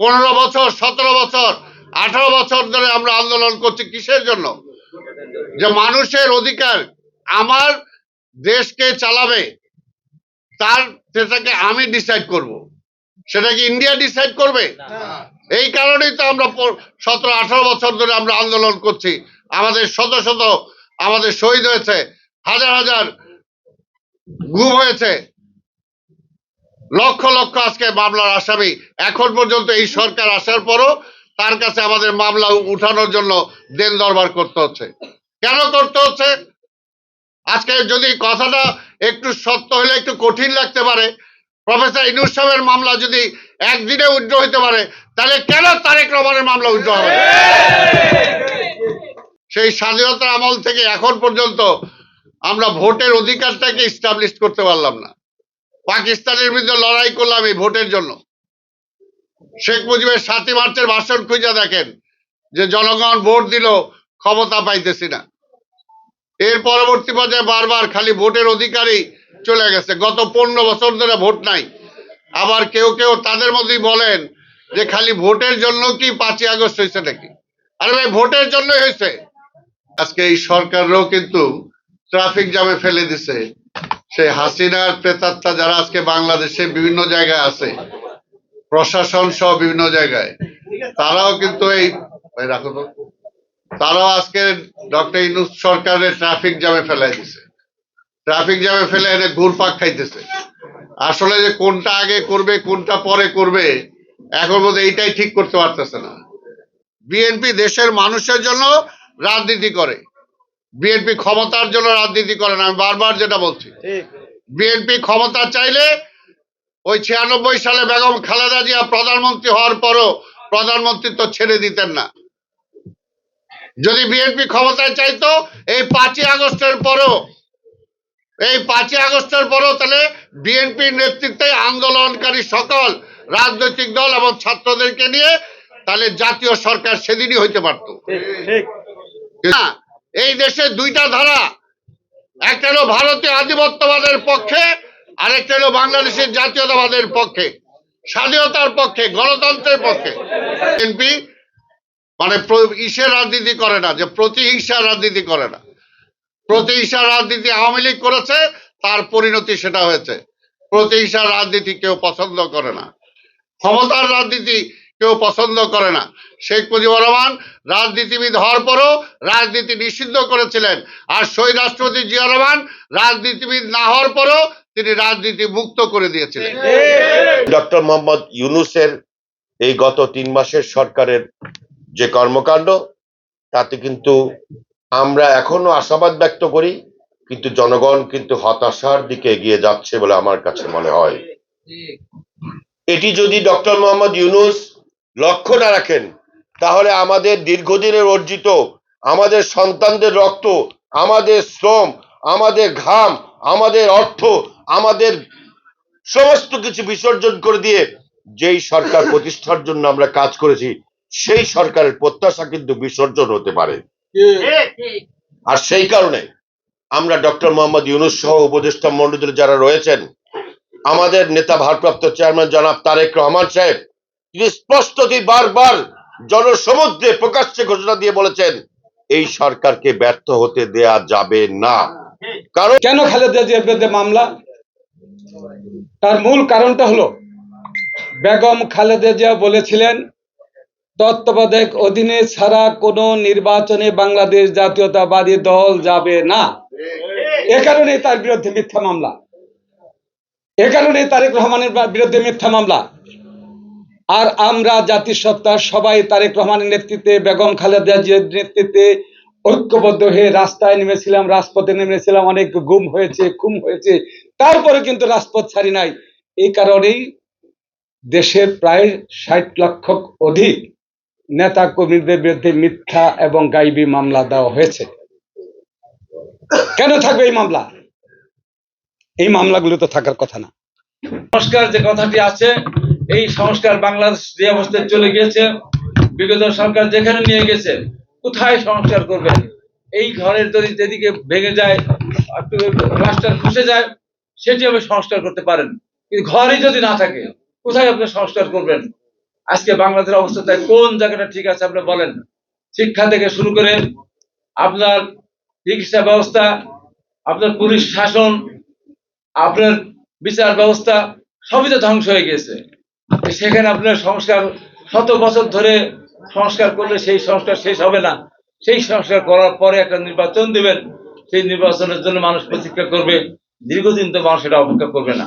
পনেরো বছর সতেরো বছর আঠারো বছর ধরে আমরা আন্দোলন করছি কিসের জন্য? যে মানুষের অধিকার আমার দেশকে চালাবে তার সেটাকে আমি ডিসাইড করব। সেটা কি ইন্ডিয়া ডিসাইড করবে? এই কারণেই তো আমরা সতেরো আঠারো বছর ধরে আমরা আন্দোলন করছি। আমাদের শত শত আমাদের শহীদ হয়েছে হাজার হাজার গুম হয়েছে। লক্ষ লক্ষ আজকে মামলার আসামি। এখন পর্যন্ত এই সরকার আসার পরও তার কাছে আমাদের মামলা উঠানোর জন্য দেন দরবার করতে হচ্ছে। কেন করতে হচ্ছে? আজকে যদি কথাটা একটু সত্য হলে একটু কঠিন লাগতে পারে। প্রফেসর ইনুস সাহেবের মামলা যদি একদিনে উজ্জ্ব হইতে পারে, তাহলে কেন তারেক রহমানের মামলা উজ্জ্ব হবে? সেই স্বাধীনতার আমল থেকে এখন পর্যন্ত আমরা ভোটের অধিকারটাকে ইস্টাবলিশ করতে পারলাম না। পাকিস্তানের বিরুদ্ধে লড়াই করলাম এই ভোটের জন্য। শেখ মুজিবের সাতই মার্চের ভাষণ খুঁজে দেখেন যে জনগণ ভোট দিল, ক্ষমতা পাইতেছি না। এর পরবর্তী পর্যায়ে বারবার খালি ভোটের অধিকারই চলে গেছে। গত পনেরো বছর ধরে ভোট নাই। আবার কেউ কেউ তাদের মধ্যেই বলেন যে খালি ভোটের জন্য কি পাঁচই আগস্ট হয়েছে নাকি? আরে ভাই, ভোটের জন্যই হয়েছে। আজকে এই সরকারও কিন্তু ট্রাফিক জ্যামে ফেলে দিছে। সেই হাসিনার প্রেতাত্মা যারা আজকে বাংলাদেশে বিভিন্ন জায়গায় আছে, প্রশাসন সহ বিভিন্ন জায়গায়, তারাও কিন্তু এই রাখো তো, তারাও আজকে ডক্টর ইনুস সরকারের ট্রাফিক জ্যামে ফেলাই দিছে। ট্রাফিক জ্যামে ফেলে এনে ঘুরপাক খাইতেছে। আসলে যে কোনটা আগে করবে, কোনটা পরে করবে, এখন বোধ এইটাই ঠিক করতে পারতেছে না। বিএনপি দেশের মানুষের জন্য রাজনীতি করে। বিএনপি ক্ষমতার জন্য রাজনীতি করে না আমি বারবার যেটা বলছি। বিএনপি ক্ষমতা চাইলে ওই ছিয়ানব্বই সালে বেগম খালেদা জিয়া প্রধানমন্ত্রী হওয়ার পরও প্রধানমন্ত্রী তো ছেড়ে দিতেন না। যদি বিএনপি ক্ষমতায় চাইতো এই পাঁচই আগস্টের পরও এই পাঁচই আগস্টের পরও তাহলে বিএনপির নেতৃত্বে আন্দোলনকারী সকল রাজনৈতিক দল এবং ছাত্রদেরকে নিয়ে তাহলে জাতীয় সরকার সেদিনই হইতে পারতো। না এই দেশে দুইটা ধারা। একটা হলো ভারতীয় আধিপত্যবাদের পক্ষে, আরেকটা হলো বাংলাদেশের জাতীয়তাবাদের পক্ষে, স্বাধীনতার পক্ষে, গণতন্ত্রের পক্ষে। বিএনপি মানে ইসের রাজনীতি করে না, যে প্রতিহিংসার রাজনীতি করে না। প্রতিহিংসার রাজনীতি আওয়ামী লীগ করেছে, তার পরিণতি সেটা হয়েছে। প্রতিহিংসার রাজনীতি কেউ পছন্দ করে না। ক্ষমতার রাজনীতি কেউ পছন্দ করে না। শেখ মুজিবুর রহমান রাজনীতিবিদ হওয়ার পরও রাজনীতি নিষিদ্ধ করেছিলেন। আর শহীদ রাষ্ট্রপতি জিয়া রহমান রাজনীতিবিদ না হওয়ার পরও তিনি রাজনীতি মুক্ত করে দিয়েছিলেন। ডক্টর মোহাম্মদ ইউনুসের এই গত তিন মাসের সরকারের যে কর্মকাণ্ড তাতে কিন্তু আমরা এখনও আশাবাদ ব্যক্ত করি কিন্তু জনগণ কিন্তু হতাশার দিকে এগিয়ে যাচ্ছে বলে আমার কাছে মনে হয়। এটি যদি ডক্টর মোহাম্মদ ইউনুস লক্ষ্য না রাখেন। তাহলে আমাদের দীর্ঘদিনের অর্জিত, আমাদের সন্তানদের রক্ত, আমাদের শ্রম, আমাদের ঘাম, আমাদের অর্থ, আমাদের সমস্ত কিছু বিসর্জন করে দিয়ে যেই সরকার প্রতিষ্ঠার জন্য আমরা কাজ করেছি, সেই সরকারের প্রত্যাশা কিন্তু বিসর্জন হতে পারে। আর সেই কারণে আমরা ডক্টর মোহাম্মদ ইউনুস সহ উপদেষ্টা মন্ডলীর যারা রয়েছেন, আমাদের নেতা ভারপ্রাপ্ত চেয়ারম্যান জনাব তারেক রহমান সাহেব তিনি বারবার জনসমুদ্রে প্রকাশ্যে ঘোষণা দিয়ে বলেছেন, এই সরকারকে ব্যর্থ হতে দেয়া যাবে না। কারণ কেন খালেদা জিয়ার বিরুদ্ধে মামলা? তার মূল কারণটা হলো, বেগম খালেদা জিয়া বলেছিলেন, তত্ত্বাবধায়ক অধীনে ছাড়া কোনো নির্বাচনে বাংলাদেশ জাতীয়তাবাদী দল যাবে না। এ কারণে তার বিরুদ্ধে মিথ্যা মামলা। এ কারণে তারেক রহমানের বিরুদ্ধে মিথ্যা মামলা। আর আমরা জাতিসত্তা, সবাই তারেক রহমানের নেতৃত্বে, বেগম খালেদা জিয়ার নেতৃত্বে ঐক্যবদ্ধ হয়ে রাস্তায় নেমেছিলাম, রাজপথে নেমেছিলাম, অনেক গুম হয়েছে খুম হয়েছে, তারপরে কিন্তু রাজপথ ছাড়ি নাই। এই কারণেই দেশের প্রায় ষাট লক্ষ অধিক নেতা কর্মীদের বিরুদ্ধে মিথ্যা এবং গাইবী মামলা দেওয়া হয়েছে। কেন থাকবে এই মামলা? এই মামলাগুলো তো থাকার কথা না। সংস্কার যে কথাটি আছে এই সংস্কার বাংলাদেশ যে অবস্থায় চলে গিয়েছে, বিগত সরকার যেখানে নিয়ে গেছে, কোথায় সংস্কার করবেন এই ঘরের যদি যেদিকে ভেঙে যায় প্লাস্টার খসে যায়, সেটি আপনি সংস্কার করতে পারেন। কিন্তু ঘরই যদি না থাকে, কোথায় আপনি সংস্কার করবেন? আজকে বাংলাদেশের অবস্থাটা কোন জায়গাটা ঠিক আছে আপনি বলেন? শিক্ষা থেকে শুরু করে আপনার চিকিৎসা ব্যবস্থা, আপনার পুলিশ শাসন, আপনার বিচার ব্যবস্থা, সবই তো ধ্বংস হয়ে গেছে সেখানে আপনার সংস্কার, শত বছর ধরে সংস্কার করলে সেই সংস্কার শেষ হবে না। সেই সংস্কার করার পরে একটা নির্বাচন দেবেন। সেই নির্বাচনের জন্য মানুষ প্রতীক্ষা করবে। দীর্ঘদিন তো মানুষ এটা অপেক্ষা করবে না।